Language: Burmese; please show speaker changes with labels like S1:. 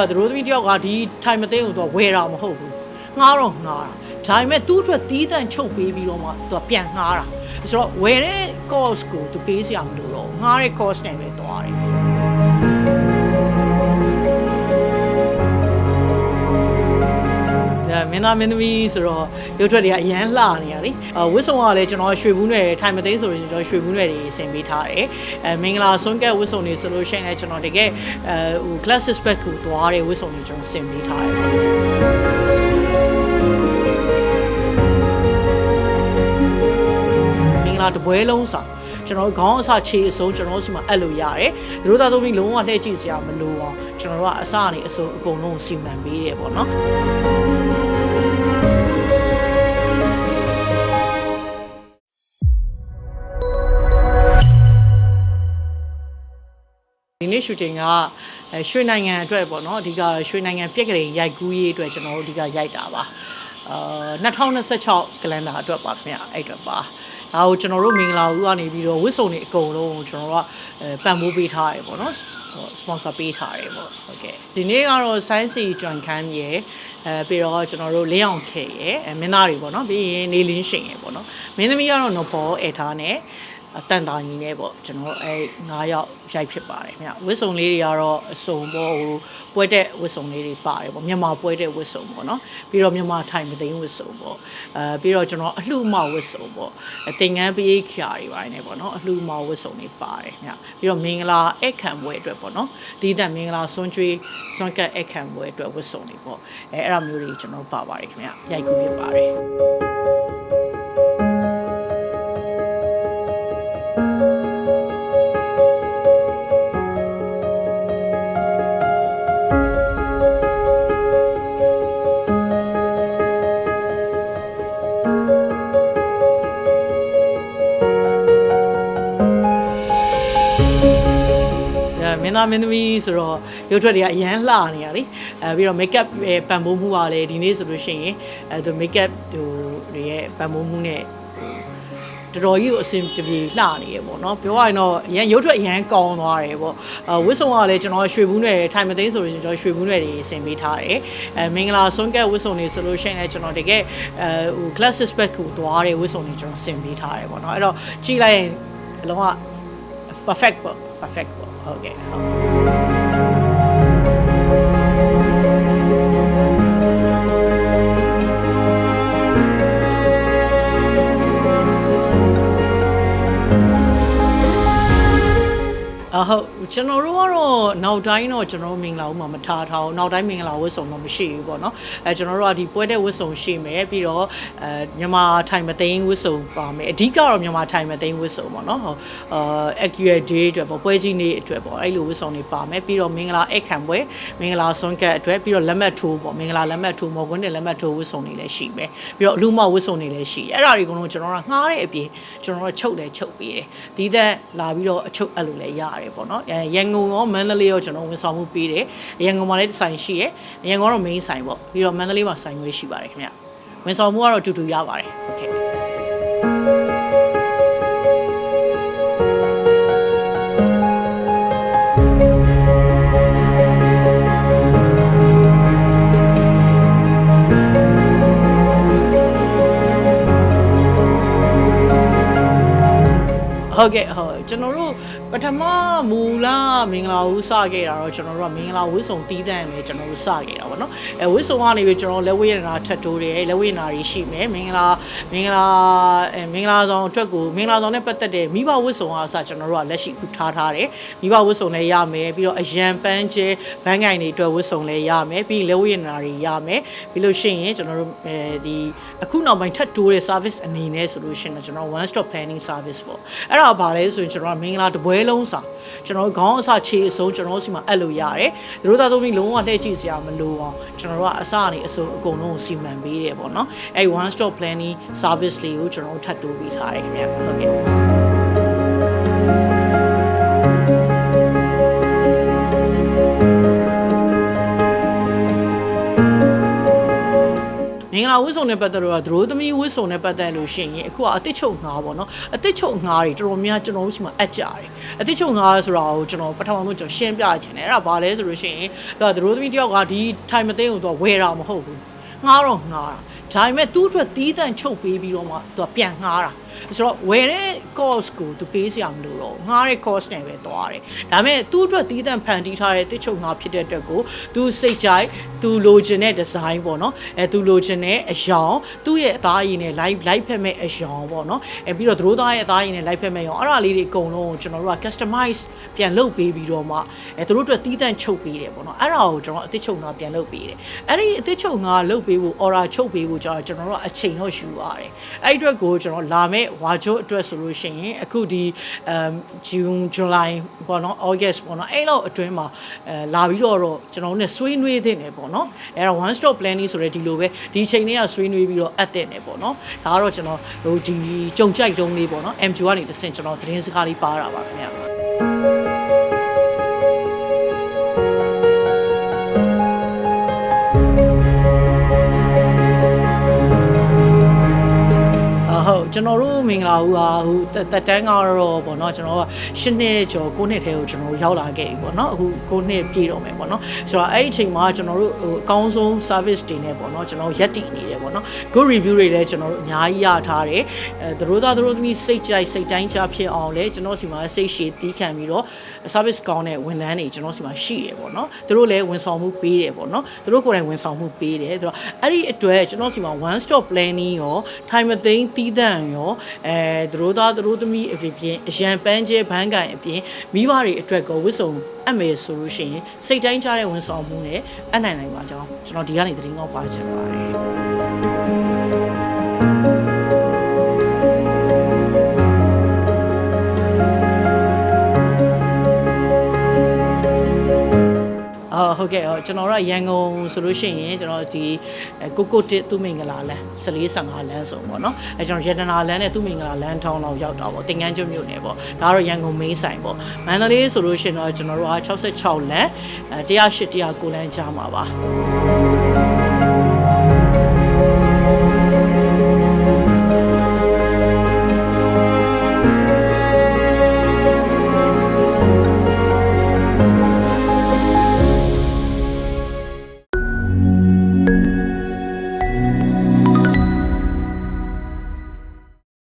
S1: တော့သူတို့သမီးတယောက်ကဒီထိုင်မသိန်းကိုသူကဝယ်တာမဟုတ်ဘူးငှားတော့ငှားတာဒါပေမဲ့သူ့အတွက်တီးတန့်ချုပ်ပေးပြီးတော့မှသူကပြန်ငှားတာဆိုတော့ဝယ်တဲ့ course ကိုသူပေးစရာမလိုတော့ဘူးငှားတဲ့ course နဲ့ပဲသွားတယ် မင်းသားမင်းသမီးဆိုတော့ရုပ်ထွက်တွေကအရန်လှနေရလीအဝစ်စုံကလည်းကျွန်တော်ရွှေဘူးနယ်ထိုင်မသိန်းဆိုလို့ရှိရင်ကျွန်တော်ရွှေဘူးနယ်တွေဆင်ပေးထားတယ်အဲမင်္ဂလာဆွန်းကက်ဝစ်စုံတွေဆိုလို့ရှိရင်လည်းကျွန်တော်တကယ်အဲဟို classic spec ကိုသွားတဲ့ဝစ်စုံတွေကျွန်တော်ဆင်ပေးထားတယ်ပေါ့မင်္ဂလာတပွဲလုံးစာကျွန်တော်တို့ခေါင်းအစခြေအစုံကျွန်တော်တို့စီမှာအပ်လို့ရတယ်။ရိုးသားသုံးပြီးလုံးဝလှည့်ကြည့်စရာမလိုအောင်ကျွန်တော်တို့ကအစကနေအစုံအကုန်လုံးစီမံပေးတယ်ပေါ့နော်။ ဒီနေ့ shooting ကအဲရွှေနိုင်ငံအတွက်ပေါ့နော်အဓိကရွှေနိုင်ငံပြက်ကလေးရိုက်ကူးရေးအတွက်ကျွန်တော်တို့အဓိကရိုက်တာပါအာ2026ကလန်ဒါအတွက်ပါခင်ဗျအဲ့အတွက်ပါဒါကိုကျွန်တော်တို့မင်္ဂလာဦးကနေပြီးတော့ဝစ်စုံတွေအကုန်လုံးကိုကျွန်တော်တို့ကအဲပံ့ပိုးပေးထားတယ်ပေါ့နော်ဟို sponsor ပေးထားတယ်ပေါ့ဟုတ်ကဲ့ဒီနေ့ကတော့ science ကျွမ်းခမ်းရယ်အဲပြီးတော့ကျွန်တော်တို့လင်းအောင်ခေရယ်အဲမင်းသားတွေပေါ့နော်ပြီးရင်နေလင်းရှင်ရယ်ပေါ့နော်မင်းသမီးကတော့နော်ဖော်အဲထားနဲ့ အတန်တာညီနဲ့ပေါ့ကျွန်တော်တို့အဲ9ယောက်ရိုက်ဖြစ်ပါတယ်ခင်ဗျဝစ်စုံလေးတွေကတော့အစုံပေါ့ဟိုပွဲတဲ့ဝစ်စုံလေးတွေပါတယ်ပေါ့မြန်မာပွဲတဲ့ဝစ်စုံပေါ့နော်ပြီးတော့မြန်မာထိုင်မသိန်းဝစ်စုံပေါ့အဲပြီးတော့ကျွန်တော်အလှမဝစ်စုံပေါ့အတင်ငန်းပေးခရာတွေပါတယ်နေပေါ့နော်အလှမဝစ်စုံတွေပါတယ်ခင်ဗျပြီးတော့မင်္ဂလာအခမ်းပွဲအတွက်ပေါ့နော်ဒီတက်မင်္ဂလာစွန်ကျွေးစွန်ကတ်အခမ်းပွဲအတွက်ဝစ်စုံတွေပေါ့အဲအဲ့အမျိုးတွေကျွန်တော်ပါပါတယ်ခင်ဗျရိုက်ကူးဖြစ်ပါတယ် င်းသားမင်းသမီးဆိုတော့ရုပ်ထွက်တွေကအရန်လှနေရလीအဲပြီးတော့ make up ပံပိုးမှုကလည်းဒီနေ့ဆိုလို့ရှိရင်အဲသူ make up ဟိုတွေရဲ့ပံပိုးမှုနဲ့တော်တော်ကြီးကိုအဆင်တပြေလှနေရပေါ့နော်ပြောရရင်တော့အရန်ရုပ်ထွက်အရန်ကောင်းသွားတယ်ပေါ့အဝစ်စုံကလည်းကျွန်တော်ရွှေဘူးနယ်ထိုင်မသိန်းဆိုလို့ရှိရင်ကျွန်တော်ရွှေဘူးနယ်တွေဆင်ပေးထားတယ်အဲမင်္ဂလာဆွန်ကက်ဝစ်စုံတွေဆိုလို့ရှိရင်လည်းကျွန်တော်တကယ်အဲဟို classic spec ကိုသွားတဲ့ဝစ်စုံတွေကျွန်တော်ဆင်ပေးထားတယ်ပေါ့နော်အဲ့တော့ကြည့်လိုက်ရင်အလုံးဝ perfect ပေါ့ perfect ပေါ့ ဟုတ် ကဲ့ဟုတ်အဟုတ်ကျွန်တော်တို့ကတော့နောက်တိုင်းတော့ကျွန်တော်တို့မင်္ဂလာဦးမှာမထားထားအောင်နောက်တိုင်းမင်္ဂလာဝတ်စုံတော့မရှိဘူးပေါ့နော်အဲကျွန်တော်တို့ကဒီပွဲတဲ့ဝတ်စုံရှိမယ်ပြီးတော့အဲမြန်မာထိုင်မသိန်းဝတ်စုံပါမယ်အဓိကတော့မြန်မာထိုင်မသိန်းဝတ်စုံပေါ့နော်ဟိုအာ accurate day အတွက်ပေါ့ပွဲကြီးနေ့အတွက်ပေါ့အဲ့လိုဝတ်စုံတွေပါမယ်ပြီးတော့မင်္ဂလာအခမ်းပွဲမင်္ဂလာဆွန်ကတ်အတွက်ပြီးတော့လက်မှတ်ထိုးပေါ့မင်္ဂလာလက်မှတ်ထိုးမော်ကွန်းတဲ့လက်မှတ်ထိုးဝတ်စုံတွေလည်းရှိမယ်ပြီးတော့အလူမဝတ်စုံတွေလည်းရှိတယ်အဲ့ဒါတွေကတော့ကျွန်တော်တို့ကငှားတဲ့အပြင်ကျွန်တော်တို့ချုပ်လည်းချုပ်ပေးတယ်ဒီသက်လာပြီးတော့အချုပ်အဲ့လိုလည်းရတယ်ပေါ့နော်အဲရန်ကုန်ရောမန္တလေးရောကျွန်တော်ဝန်ဆောင်မှုပေးတယ်ရန်ကုန်မှာလည်းဆိုင်ရှိတယ်ရန်ကုန်ကတော့ main ဆိုင်ပေါ့ပြီးတော့မန္တလေးမှာဆိုင်ခွဲရှိပါတယ်ခင်ဗျဝန်ဆောင်မှုကတော့အတူတူရပါတယ်โอเค ဟုတ်ကဲ့ဟုတ်ကျွန်တော်တို့ ပထမမူလမင်္ဂလာဦးစခဲ့တာတော့ကျွန်တော်တို့ကမင်္ဂလာဝစ်စုံတီးတန့်ပဲကျွန်တော်တို့စခဲ့တာပေါ့နော်အဲဝစ်စုံကနေပြီးကျွန်တော်လက်ဝဲရတာထပ်တိုးတယ်လက်ဝဲနာတွေရှိမယ်မင်္ဂလာမင်္ဂလာအဲမင်္ဂလာဆောင်အတွက်ကိုမင်္ဂလာဆောင်နဲ့ပတ်သက်တဲ့မိဘဝစ်စုံအားအစကျွန်တော်တို့ကလက်ရှိခုထားထားတယ်မိဘဝစ်စုံလည်းရမယ်ပြီးတော့အရန်ပန်းကျဲဘန်းကင်တွေအတွက်ဝစ်စုံလည်းရမယ်ပြီးလက်ဝဲနာတွေရမယ်ပြီးလို့ရှိရင်ကျွန်တော်တို့အဲဒီအခုနောက်ပိုင်းထပ်တိုးတဲ့ service အနေနဲ့ဆိုလို့ရှိရင်တော့ကျွန်တော် one stop planning service ပေါ့အဲ့ဒါဘာလဲဆိုရင်ကျွန်တော်ကမင်္ဂလာတပွဲလုံးစာကျွန်တော်တို့ခေါင်းအစခြေအစုံကျွန်တော်တို့စီမှာအပ်လို့ရတယ်ရိုးသားသုံးပြီးလုံးဝလှည့်ကြည့်စရာမလိုအောင်ကျွန်တော်တို့ကအစကနေအစုံအကုန်လုံးကိုစီမံပေးတယ်ပေါ့နော်အဲ့ one stop planning service လေးကိုကျွန်တော်တို့ထပ်တိုးပေးထားတယ်ခင်ဗျဟုတ်ကဲ့ င်္ဂင်္ဂလာဝတ်စုံနဲ့ပတ်သက်တော့သရိုးသမီးဝတ်စုံနဲ့ပတ်သက်လို့ရှိရင်အခုကအတစ်ချုပ်ငါးပေါ့နော်အတစ်ချုပ်ငါးတွေတော်တော်များကျွန်တော်တို့ရှိမှအပ်ကြတယ်အတစ်ချုပ်ငါးဆိုတာကိုကျွန်တော်ပထမဆုံးကျွန်တော်ရှင်းပြချင်တယ်အဲ့ဒါဘာလဲဆိုလို့ရှိရင်ဒါသရိုးသမီးတယောက်ကဒီ time မသိကိုတော့ဝယ်တာမဟုတ်ဘူး ငားတော့ငားတာဒါပေမဲ့သူ့အတွက်တီးတန့်ချုပ်ပေးပြီးတော့မှသူကပြန်ငားတာဆိုတော့ဝယ်တဲ့ course ကိုသူပေးစရာမလိုတော့ဘူးငားတဲ့ course နဲ့ပဲသွားတယ်ဒါပေမဲ့သူ့အတွက်တီးတန့်ဖန်တီးထားတဲ့တစ်ချုပ်ငားဖြစ်တဲ့အတွက်ကိုသူစိတ်ကြိုက်သူလိုချင်တဲ့ design ပေါ့နော်အဲသူလိုချင်တဲ့အယောင်သူ့ရဲ့အသားရည်နဲ့ live live ဖက်မဲ့အယောင်ပေါ့နော်အဲပြီးတော့သူတို့သားရဲ့အသားရည်နဲ့ live ဖက်မဲ့အယောင်အဲ့ဒါလေးတွေအကုန်လုံးကိုကျွန်တော်တို့က customize ပြန်လုပ်ပေးပြီးတော့မှအဲသူတို့အတွက်တီးတန့်ချုပ်ပေးတယ်ပေါ့နော်အဲ့ဒါကိုကျွန်တော်အသစ်ချုပ်ငားပြန်လုပ်ပေးတယ်အဲ့ဒီအသစ်ချုပ်ငားလုပ်ပေးဖို့ order ချုပ်ပေးဖို့ကျွန်တော်ကျွန်တော်တို့ကအချိန်တော့ယူရတယ်အဲ့ဒီအတွက်ကိုကျွန်တော်လာမဲ့ဝါချိုးအတွက်ဆိုလို့ရှိရင်အခုဒီအမ် June July ပေါ့နော် August ပေါ့နော်အဲ့လောက်အတွင်းမှာအဲလာပြီးတော့တော့ကျွန်တော်တို့ ਨੇ ဆွေးနွေးသင့်တယ်ပေါ့နော်အဲ့တော့ one stop planning ဆိုတဲ့ဒီလိုပဲဒီချိန်လေးကဆွေးနွေးပြီးတော့အပ်တဲ့တယ်ပေါ့နော်ဒါကတော့ကျွန်တော်ဟိုဒီကြုံကြိုက်တုံးလေးပေါ့နော် MQ ကနေတစ်ဆင့်ကျွန်တော်သတင်းစကားလေးပါတာပါခင်ဗျာ ကျွန်တော်တို့မင်္ဂလာဦးဟာဟိုတက်တက်တန်းကတော့ပေါ့နော်ကျွန်တော်က၈နှစ်ကျော်9နှစ်ထဲကိုကျွန်တော်ရောက်လာခဲ့ပြီပေါ့နော်အခု9နှစ်ပြည့်တော့မယ်ပေါ့နော်ဆိုတော့အဲ့ဒီအချိန်မှာကျွန်တော်တို့ဟိုအကောင်းဆုံး service တွေနဲ့ပေါ့နော်ကျွန်တော်ရက်တည်နေတယ်ပေါ့နော် good review တွေလည်းကျွန်တော်တို့အများကြီးရထားတယ်အဲသူတို့သားသူတို့သမီးစိတ်ကြိုက်စိတ်တိုင်းချဖြစ်အောင်လဲကျွန်တော်စီမှာစိတ်ရှည်တီးခံပြီးတော့ service ကောင်းတဲ့ဝန်ထမ်းတွေကျွန်တော်စီမှာရှိရပေါ့နော်သူတို့လည်းဝန်ဆောင်မှုပေးတယ်ပေါ့နော်သူတို့ကိုယ်တိုင်ဝန်ဆောင်မှုပေးတယ်ဆိုတော့အဲ့ဒီအတွက်ကျွန်တော်စီမှာ one stop planning ရော time မသိမ်းတီးတန့်ရောအဲသူတို့သားသူတို့သမီးအပြင်အရန်ပန်းကျဲဘန်းကန်အပြင်မိဘတွေအတွက်ကိုဝစ်စုံအမယ်ဆိုလို့ရှိရင်စိတ်တိုင်းချတဲ့ဝန်ဆောင်မှုနဲ့အနိုင်နိုင်ပါကြောင်းကျွန်တော်ဒီကနေသတင်းကောင်းပါချင်ပါတယ် ဟုတ်ကဲ့ဟုတ်ကျွန်တော်တို့ကရန်ကုန်ဆိုလို့ရှိရင်ကျွန်တော်ဒီကိုကိုတစ်သူမင်္ဂလာလမ်း14 15လမ်းဆိုပေါ့နော်အဲကျွန်တော်ရတနာလမ်းနဲ့သူမင်္ဂလာလမ်းထောင်းလောက်ရောက်တာပေါ့တင်ငန်းကျွမြို့နယ်ပေါ့ဒါကတော့ရန်ကုန် main ဆိုင်ပေါ့မန္တလေးဆိုလို့ရှိရင်တော့ကျွန်တော်တို့က66လမ်းအဲ108 109လမ်းကြားမှာပါ